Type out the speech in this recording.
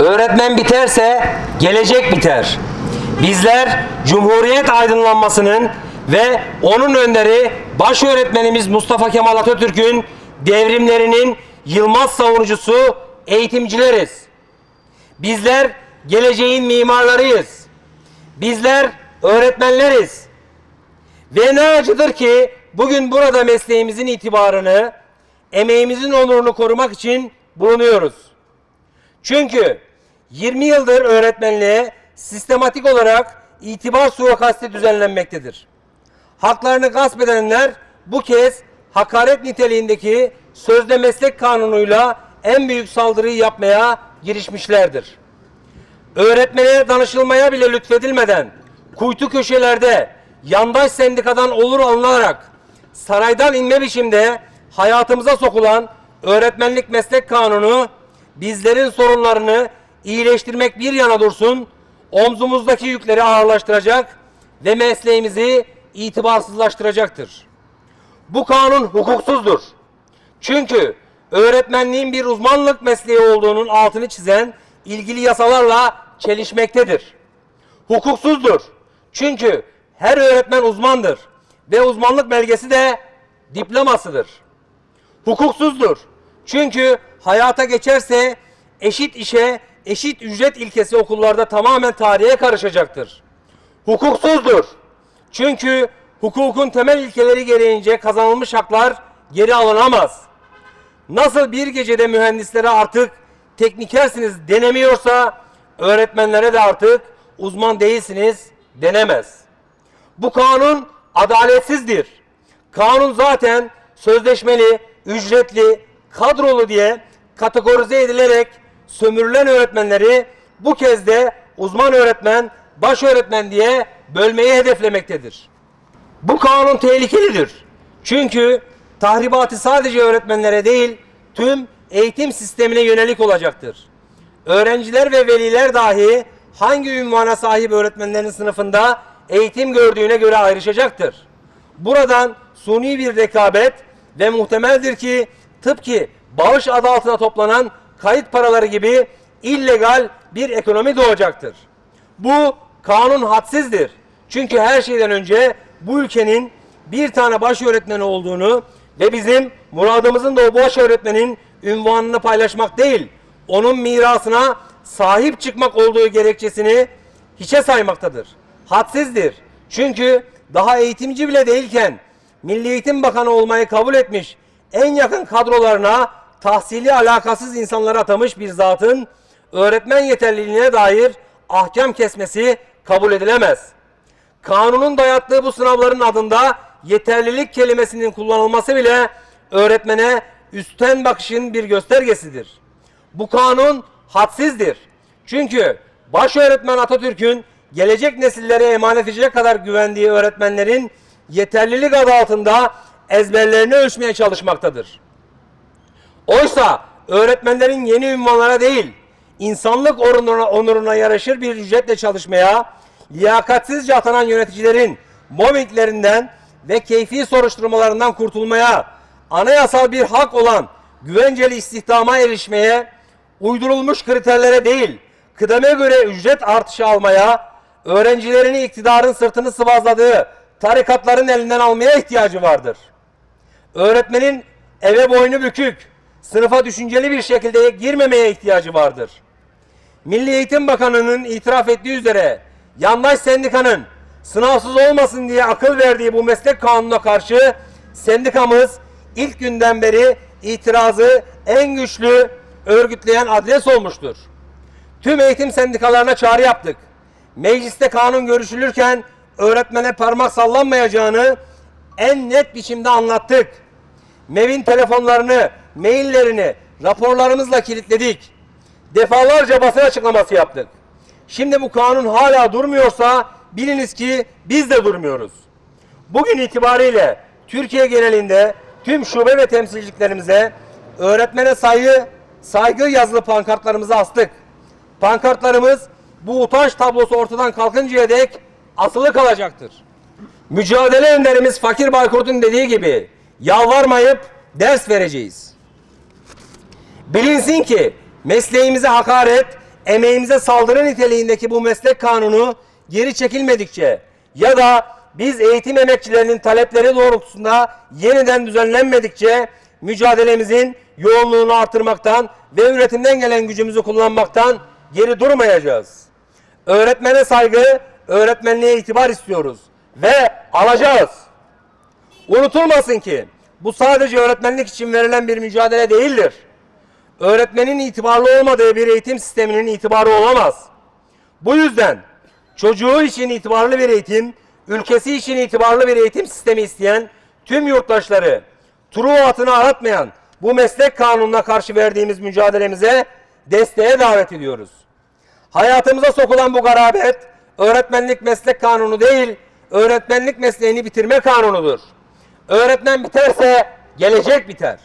Öğretmen biterse gelecek biter. Bizler Cumhuriyet aydınlanmasının ve onun önderi baş öğretmenimiz Mustafa Kemal Atatürk'ün devrimlerinin yılmaz savunucusu eğitimcileriz. Bizler geleceğin mimarlarıyız. Bizler öğretmenleriz. Ve ne acıdır ki bugün burada mesleğimizin itibarını, emeğimizin onurunu korumak için bulunuyoruz. Çünkü 20 yıldır öğretmenliğe sistematik olarak itibar suikasti düzenlenmektedir. Haklarını gasp edenler bu kez hakaret niteliğindeki sözde meslek kanunuyla en büyük saldırıyı yapmaya girişmişlerdir. Öğretmene danışılmaya bile lütfedilmeden kuytu köşelerde yandaş sendikadan olur alınarak saraydan inme biçimde hayatımıza sokulan öğretmenlik meslek kanunu bizlerin sorunlarını iyileştirmek bir yana dursun, omzumuzdaki yükleri ağırlaştıracak ve mesleğimizi itibarsızlaştıracaktır. Bu kanun hukuksuzdur. Çünkü öğretmenliğin bir uzmanlık mesleği olduğunun altını çizen ilgili yasalarla çelişmektedir. Hukuksuzdur. Çünkü her öğretmen uzmandır ve uzmanlık belgesi de diplomasıdır. Hukuksuzdur. Çünkü hayata geçerse eşit işe eşit ücret ilkesi okullarda tamamen tarihe karışacaktır. Hukuksuzdur. Çünkü hukukun temel ilkeleri gereğince kazanılmış haklar geri alınamaz. Nasıl bir gecede mühendislere artık teknikersiniz denemiyorsa öğretmenlere de artık uzman değilsiniz denemez. Bu kanun adaletsizdir. Kanun zaten sözleşmeli, ücretli, kadrolu diye kategorize edilerek sömürülen öğretmenleri bu kez de uzman öğretmen, baş öğretmen diye bölmeyi hedeflemektedir. Bu kanun tehlikelidir. Çünkü tahribatı sadece öğretmenlere değil, tüm eğitim sistemine yönelik olacaktır. Öğrenciler ve veliler dahi hangi ünvana sahip öğretmenlerin sınıfında eğitim gördüğüne göre ayrışacaktır. Buradan suni bir rekabet ve muhtemeldir ki tıpkı bağış adı altına toplanan kayıt paraları gibi illegal bir ekonomi doğacaktır. Bu kanun hadsizdir. Çünkü her şeyden önce bu ülkenin bir tane baş öğretmeni olduğunu ve bizim muradımızın da o baş öğretmenin ünvanını paylaşmak değil, onun mirasına sahip çıkmak olduğu gerekçesini hiçe saymaktadır. Hadsizdir. Çünkü daha eğitimci bile değilken Milli Eğitim Bakanı olmayı kabul etmiş en yakın kadrolarına tahsili alakasız insanları atamış bir zatın öğretmen yeterliliğine dair ahkam kesmesi kabul edilemez. Kanunun dayattığı bu sınavların adında yeterlilik kelimesinin kullanılması bile öğretmene üstten bakışın bir göstergesidir. Bu kanun hadsizdir. Çünkü baş öğretmen Atatürk'ün gelecek nesillere emanet edecek kadar güvendiği öğretmenlerin yeterlilik adı altında ezberlerini ölçmeye çalışmaktadır. Oysa öğretmenlerin yeni ünvanlara değil, insanlık onuruna, onuruna yaraşır bir ücretle çalışmaya, liyakatsizce atanan yöneticilerin mobbinglerinden ve keyfi soruşturmalarından kurtulmaya, anayasal bir hak olan güvenceli istihdama erişmeye, uydurulmuş kriterlere değil, kıdeme göre ücret artışı almaya, öğrencilerini iktidarın sırtını sıvazladığı tarikatların elinden almaya ihtiyacı vardır. Öğretmenin eve boynu bükük, sınıfa düşünceli bir şekilde girmemeye ihtiyacı vardır. Milli Eğitim Bakanı'nın itiraf ettiği üzere yandaş sendikanın sınavsız olmasın diye akıl verdiği bu meslek kanununa karşı sendikamız ilk günden beri itirazı en güçlü örgütleyen adres olmuştur. Tüm eğitim sendikalarına çağrı yaptık. Mecliste kanun görüşülürken öğretmene parmak sallanmayacağını en net biçimde anlattık. MEV'in telefonlarını, maillerini raporlarımızla kilitledik. Defalarca basın açıklaması yaptık. Şimdi bu kanun hala durmuyorsa biliniz ki biz de durmuyoruz. Bugün itibariyle Türkiye genelinde tüm şube ve temsilciliklerimize öğretmene saygı, saygı yazılı pankartlarımızı astık. Pankartlarımız bu utanç tablosu ortadan kalkıncaya dek asılı kalacaktır. Mücadele önderimiz Fakir Baykurt'un dediği gibi yalvarmayıp ders vereceğiz. Bilinsin ki mesleğimize hakaret, emeğimize saldırı niteliğindeki bu meslek kanunu geri çekilmedikçe ya da biz eğitim emekçilerinin talepleri doğrultusunda yeniden düzenlenmedikçe mücadelemizin yoğunluğunu artırmaktan ve üretimden gelen gücümüzü kullanmaktan geri durmayacağız. Öğretmene saygı, öğretmenliğe itibar istiyoruz ve alacağız. Unutulmasın ki bu sadece öğretmenlik için verilen bir mücadele değildir. Öğretmenin itibarlı olmadığı bir eğitim sisteminin itibarı olamaz. Bu yüzden çocuğu için itibarlı bir eğitim, ülkesi için itibarlı bir eğitim sistemi isteyen tüm yurttaşları Truva atını aratmayan bu meslek kanununa karşı verdiğimiz mücadelemize desteğe davet ediyoruz. Hayatımıza sokulan bu garabet öğretmenlik meslek kanunu değil, öğretmenlik mesleğini bitirme kanunudur. Öğretmen biterse gelecek biter.